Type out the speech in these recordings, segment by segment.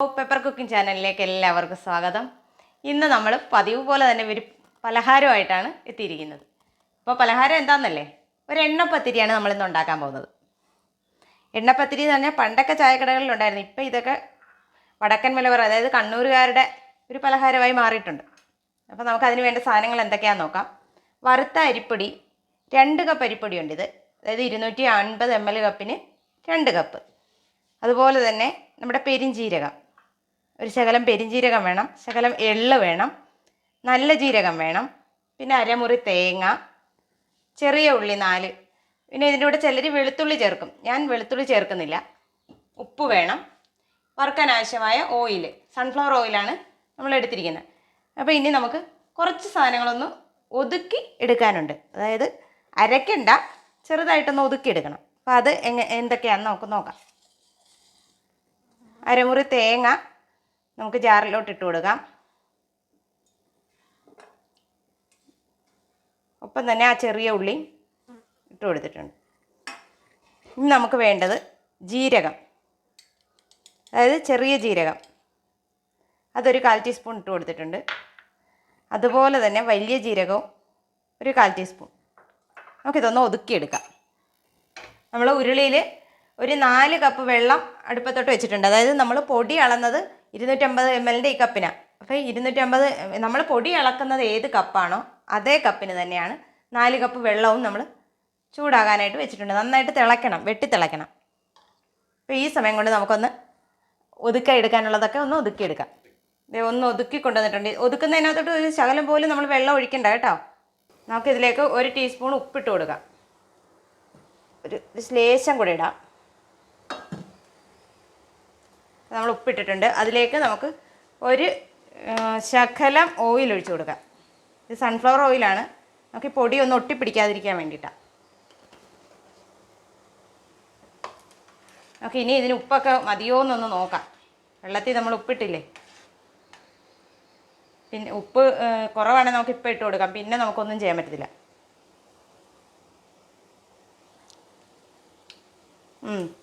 Pepper cooking ചാനലിലേക്ക് എല്ലാവർക്കും സ്വാഗതം. ഇന്ന് നമ്മൾ പതിവ് പോലെ തന്നെ ഒരു പലഹാരമായിട്ടാണ് എത്തിയിരിക്കുന്നത്. അപ്പോൾ പലഹാരം എന്താണെന്നല്ലേ ഒരു എണ്ണപ്പത്തിരിയാണ് നമ്മളിന്ന് ഉണ്ടാക്കാൻ പോകുന്നത്. എണ്ണപ്പത്തിരി എന്ന് പറഞ്ഞാൽ പണ്ടൊക്കെ ചായക്കടകളിലുണ്ടായിരുന്നു ഇപ്പോൾ ഇതൊക്കെ വടക്കൻ മലബാർ അതായത് കണ്ണൂരുകാരുടെ ഒരു പലഹാരമായി മാറിയിട്ടുണ്ട്. അപ്പോൾ നമുക്ക് അതിന് വേണ്ട സാധനങ്ങൾ എന്തൊക്കെയാണെന്ന് നോക്കാം. വറുത്ത അരിപ്പൊടി രണ്ട് കപ്പ് അരിപ്പൊടിയുണ്ട് ഇത്. അതായത് ഇരുന്നൂറ്റി അൻപത് എം എൽ കപ്പിന് രണ്ട് കപ്പ് അതുപോലെ തന്നെ നമ്മുടെ പെരിഞ്ജീരകം ഒരു ശകലം പെരിഞ്ജീരകം വേണം ശകലം എള്ള് വേണം നല്ല ജീരകം വേണം പിന്നെ അരമുറി തേങ്ങ ചെറിയ ഉള്ളി നാല്. പിന്നെ ഇതിന്റെ കൂടെ ചിലർ വെളുത്തുള്ളി ചേർക്കും. ഞാൻ വെളുത്തുള്ളി ചേർക്കുന്നില്ല. ഉപ്പ് വേണം. വറുക്കാൻ ആവശ്യമായ ഓയിൽ സൺഫ്ലവർ ഓയിലാണ് നമ്മൾ എടുത്തിരിക്കുന്നത്. അപ്പോൾ ഇനി നമുക്ക് കുറച്ച് സാധനങ്ങളൊന്ന് ഒതുക്കി എടുക്കാനുണ്ട്. അതായത് അരക്കണ്ട ചെറുതായിട്ടൊന്ന് ഒതുക്കി എടുക്കണം. അപ്പോൾ അത് എങ്ങ എന്തൊക്കെയാണെന്ന് നമുക്ക് നോക്കാം. അരമുറി തേങ്ങ നമുക്ക് ജാറിലോട്ട് ഇട്ട് കൊടുക്കാം. ഒപ്പം തന്നെ ആ ചെറിയ ഉള്ളി ഇട്ട് കൊടുത്തിട്ടുണ്ട്. ഇനി നമുക്ക് വേണ്ടത് ജീരകം. അതായത് ചെറിയ ജീരകം. അതൊരു കാൽ ടീസ്പൂൺ ഇട്ട് കൊടുത്തിട്ടുണ്ട്. അതുപോലെ തന്നെ വലിയ ജീരകവും ഒരു കാൽ ടീസ്പൂൺ. നമുക്കിതൊന്ന് ഒതുക്കിയെടുക്കാം. നമ്മൾ ഉരുളിയിൽ ഒരു നാല് കപ്പ് വെള്ളം അടുപ്പത്തോട്ട് വെച്ചിട്ടുണ്ട്. അതായത് നമ്മൾ പൊടി അളന്നത് ഇരുന്നൂറ്റമ്പത് എം എല്ലിന്റെ ഈ കപ്പിനാണ് അപ്പോൾ ഇരുന്നൂറ്റമ്പത് നമ്മൾ പൊടി ഇളക്കുന്നത് ഏത് കപ്പാണോ അതേ കപ്പിന് തന്നെയാണ്. നാല് കപ്പ് വെള്ളവും നമ്മൾ ചൂടാകാനായിട്ട് വെച്ചിട്ടുണ്ട്. നന്നായിട്ട് തിളയ്ക്കണം വെട്ടി തിളയ്ക്കണം അപ്പോൾ ഈ സമയം കൊണ്ട് നമുക്കൊന്ന് ഒതുക്കി എടുക്കാനുള്ളതൊക്കെ ഒന്ന് ഒതുക്കിയെടുക്കാം ദേ ഒന്ന് ഒതുക്കി കൊണ്ടുവന്നിട്ടുണ്ട്. ഒതുക്കുന്നതിനകത്തോട്ട് ഒരു ശകലം പോലും നമ്മൾ വെള്ളം ഒഴിക്കണ്ട കേട്ടോ. നമുക്കിതിലേക്ക് ഒരു ടീസ്പൂൺ ഉപ്പിട്ട് കൊടുക്കാം. ഒരു ഒരു ലേശം കൂടെ ഇടാം. നമ്മൾ ഉപ്പിട്ടിട്ടുണ്ട്. അതിലേക്ക് നമുക്ക് ഒരു ശകലം ഓയിൽ ഒഴിച്ചു കൊടുക്കാം. ഇത് സൺഫ്ലവർ ഓയിലാണ് നമുക്ക് ഈ പൊടി ഒന്ന് ഒട്ടിപ്പിടിക്കാതിരിക്കാൻ വേണ്ടിയിട്ടാണ് നമുക്ക് ഇനി ഇതിന് ഉപ്പൊക്കെ മതിയോ എന്നൊന്ന് നോക്കാം. വെള്ളത്തിൽ നമ്മൾ ഉപ്പിട്ടില്ലേ? പിന്നെ ഉപ്പ് കുറവാണെങ്കിൽ നമുക്ക് ഇപ്പം ഇട്ട് കൊടുക്കാം. പിന്നെ നമുക്കൊന്നും ചെയ്യാൻ പറ്റത്തില്ല.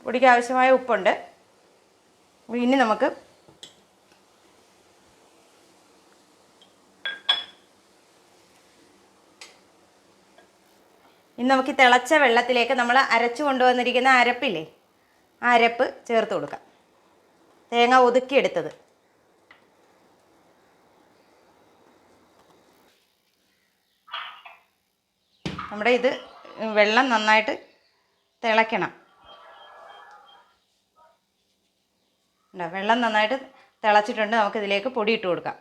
പൊടിക്ക് ആവശ്യമായ ഉപ്പുണ്ട്. അപ്പോൾ ഇനി നമുക്ക് ഇനി നമുക്ക് തിളച്ച വെള്ളത്തിലേക്ക് നമ്മൾ അരച്ചു കൊണ്ടുവന്നിരിക്കുന്ന അരപ്പില്ലേ ആ അരപ്പ് ചേർത്ത് കൊടുക്കാം. തേങ്ങ ഒതുക്കിയെടുത്തത്. നമ്മുടെ ഇത് വെള്ളം നന്നായിട്ട് തിളയ്ക്കണം. ഉണ്ടോ വെള്ളം നന്നായിട്ട് തിളച്ചിട്ടുണ്ട്. നമുക്കിതിലേക്ക് പൊടി ഇട്ട് കൊടുക്കാം.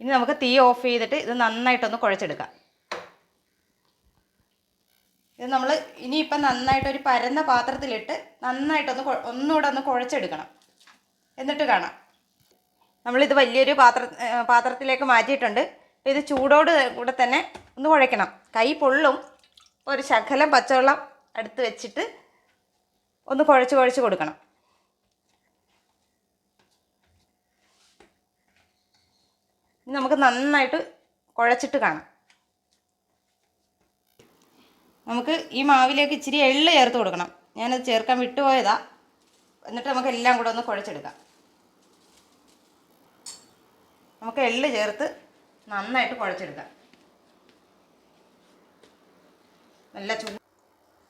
ഇനി നമുക്ക് തീ ഓഫ് ചെയ്തിട്ട് ഇത് നന്നായിട്ടൊന്ന് കുഴച്ചെടുക്കാം. ഇത് നമ്മൾ ഇനിയിപ്പം നന്നായിട്ട് ഒരു പരന്ന പാത്രത്തിലിട്ട് നന്നായിട്ടൊന്ന് ഒന്നുകൂടെ ഒന്ന് കുഴച്ചെടുക്കണം. എന്നിട്ട് കാണാം. നമ്മളിത് വലിയൊരു പാത്ര പാത്രത്തിലേക്ക് മാറ്റിയിട്ടുണ്ട്. ഇത് ചൂടോട് കൂടെ തന്നെ ഒന്ന് കുഴയ്ക്കണം. കൈ പൊള്ളും. ഒരു ശകലം പച്ചവെള്ളം അടുത്ത് വെച്ചിട്ട് ഒന്ന് കുഴച്ച് കുഴച്ച് കൊടുക്കണം. നമുക്ക് നന്നായിട്ട് കുഴച്ചിട്ട് കാണാം. നമുക്ക് ഈ മാവിലേക്ക് ഇച്ചിരി എള്ള് ചേർത്ത് കൊടുക്കണം. ഞാനത് ചേർക്കാൻ വിട്ടുപോയതാ. എന്നിട്ട് നമുക്ക് എല്ലാം കൂടെ ഒന്ന് കുഴച്ചെടുക്കാം. നമുക്ക് എള്ള് ചേർത്ത് നന്നായിട്ട് കുഴച്ചെടുക്കാം. നല്ല ചൂ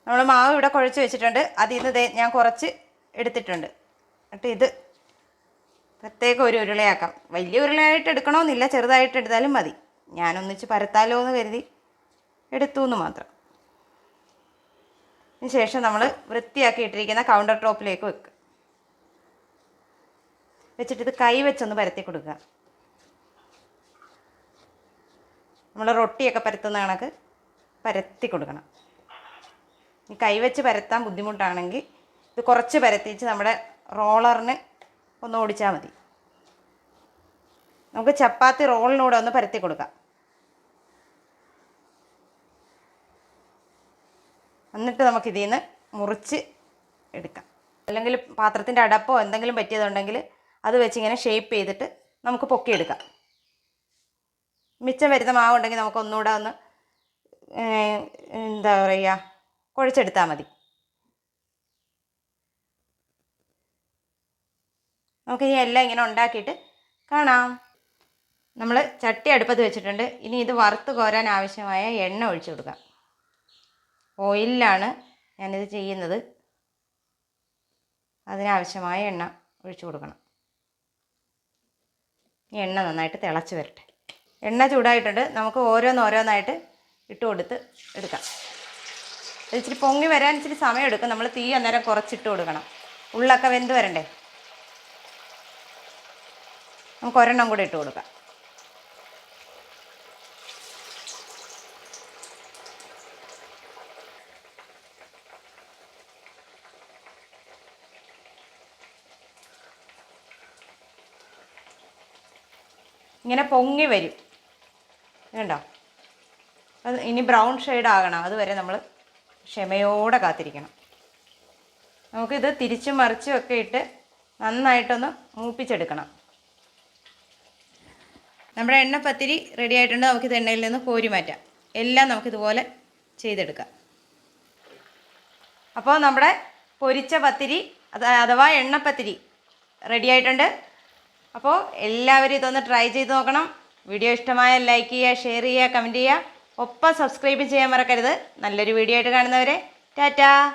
നമ്മൾ മാവ് ഇവിടെ കുഴച്ച് വെച്ചിട്ടുണ്ട്. അതിൽ നിന്ന് ഞാൻ കുറച്ച് എടുത്തിട്ടുണ്ട്. എന്നിട്ട് ഇത് പ്രത്യേക ഒരു ഉരുളയാക്കാം. വലിയ ഉരുളയായിട്ട് എടുക്കണമെന്നില്ല ചെറുതായിട്ട് എടുത്താലും മതി. ഞാനൊന്നിച്ച് പരത്താലോ എന്ന് കരുതി എടുത്തു എന്ന് മാത്രം ശേഷം നമ്മൾ വൃത്തിയാക്കി ഇട്ടിരിക്കുന്ന കൗണ്ടർ ടോപ്പിലേക്ക് വെക്കുക വെച്ചിട്ട് ഇത് കൈ വെച്ചൊന്ന് പരത്തി കൊടുക്കുക നമ്മൾ റൊട്ടിയൊക്കെ പരത്തുന്ന കണക്ക് പരത്തി കൊടുക്കണം. കൈവച്ച് പരത്താൻ ബുദ്ധിമുട്ടാണെങ്കിൽ ഇത് കുറച്ച് പരത്തിച്ച് നമ്മുടെ റോളറിന് ഒന്ന് ഓടിച്ചാൽ മതി. നമുക്ക് ചപ്പാത്തി റോളിനൂടെ ഒന്ന് പരത്തി കൊടുക്കാം. എന്നിട്ട് നമുക്കിതിൽ നിന്ന് മുറിച്ച് എടുക്കാം. അല്ലെങ്കിൽ പാത്രത്തിന്റെ അടപ്പോ എന്തെങ്കിലും പറ്റിയതുണ്ടെങ്കിൽ അത് വെച്ച് ഇങ്ങനെ ഷേപ്പ് ചെയ്തിട്ട് നമുക്ക് പൊക്കിയെടുക്കാം. മിച്ചം വരുന്ന മാവുണ്ടെങ്കിൽ നമുക്ക് ഒന്ന് എന്താ പറയുക കുഴച്ചെടുത്താൽ മതി. നമുക്ക് ഇനി എല്ലാം ഇങ്ങനെ ഉണ്ടാക്കിയിട്ട് കാണാം. നമ്മൾ ചട്ടി അടുപ്പത്ത് വെച്ചിട്ടുണ്ട്. ഇനി ഇത് വറുത്ത് കോരാൻ ആവശ്യമായ എണ്ണ ഒഴിച്ചു കൊടുക്കാം. ഓയിലിലാണ് ഞാനിത് ചെയ്യുന്നത്. അതിനാവശ്യമായ എണ്ണ ഒഴിച്ചു കൊടുക്കണം. ഈ എണ്ണ നന്നായിട്ട് തിളച്ച് വരട്ടെ. എണ്ണ ചൂടായിട്ടുണ്ട്. നമുക്ക് ഓരോന്നോരോന്നായിട്ട് ഇട്ട് കൊടുത്ത് എടുക്കാം. ഇച്ചിരി പൊങ്ങി വരാൻ ഇച്ചിരി സമയം എടുക്കും. നമ്മൾ തീ അന്നേരം കുറച്ചിട്ട് കൊടുക്കണം. ഉള്ളൊക്കെ വെന്ത് വരണ്ടേ? നമുക്ക് ഒരെണ്ണം കൂടെ ഇട്ട് കൊടുക്കാം. ഇങ്ങനെ പൊങ്ങി വരും. കണ്ടോ? അത് ഇനി ബ്രൗൺ ഷെയ്ഡ് ആകണം അതുവരെ നമ്മൾ ക്ഷമയോടെ കാത്തിരിക്കണം. നമുക്കിത് തിരിച്ചും മറിച്ചും ഒക്കെ ഇട്ട് നന്നായിട്ടൊന്ന് മൂപ്പിച്ചെടുക്കണം. നമ്മുടെ എണ്ണ പത്തിരി റെഡി ആയിട്ടുണ്ട്. നമുക്കിത് എണ്ണയിൽ നിന്ന് കോരി മാറ്റാം. എല്ലാം നമുക്കിതുപോലെ ചെയ്തെടുക്കാം. അപ്പോൾ നമ്മുടെ പൊരിച്ച പത്തിരി അഥവാ എണ്ണപ്പത്തിരി റെഡി ആയിട്ടുണ്ട്. അപ്പോൾ എല്ലാവരും ഇതൊന്ന് ട്രൈ ചെയ്ത് നോക്കണം. വീഡിയോ ഇഷ്ടമായ ലൈക്ക് ചെയ്യുക ഷെയർ ചെയ്യുക കമന്റ് ചെയ്യുക. ഒപ്പം സബ്സ്ക്രൈബ് ചെയ്യാൻ മറക്കരുത്. നല്ലൊരു വീഡിയോ ആയിട്ട് കാണുന്നവരെ. ടാറ്റാ.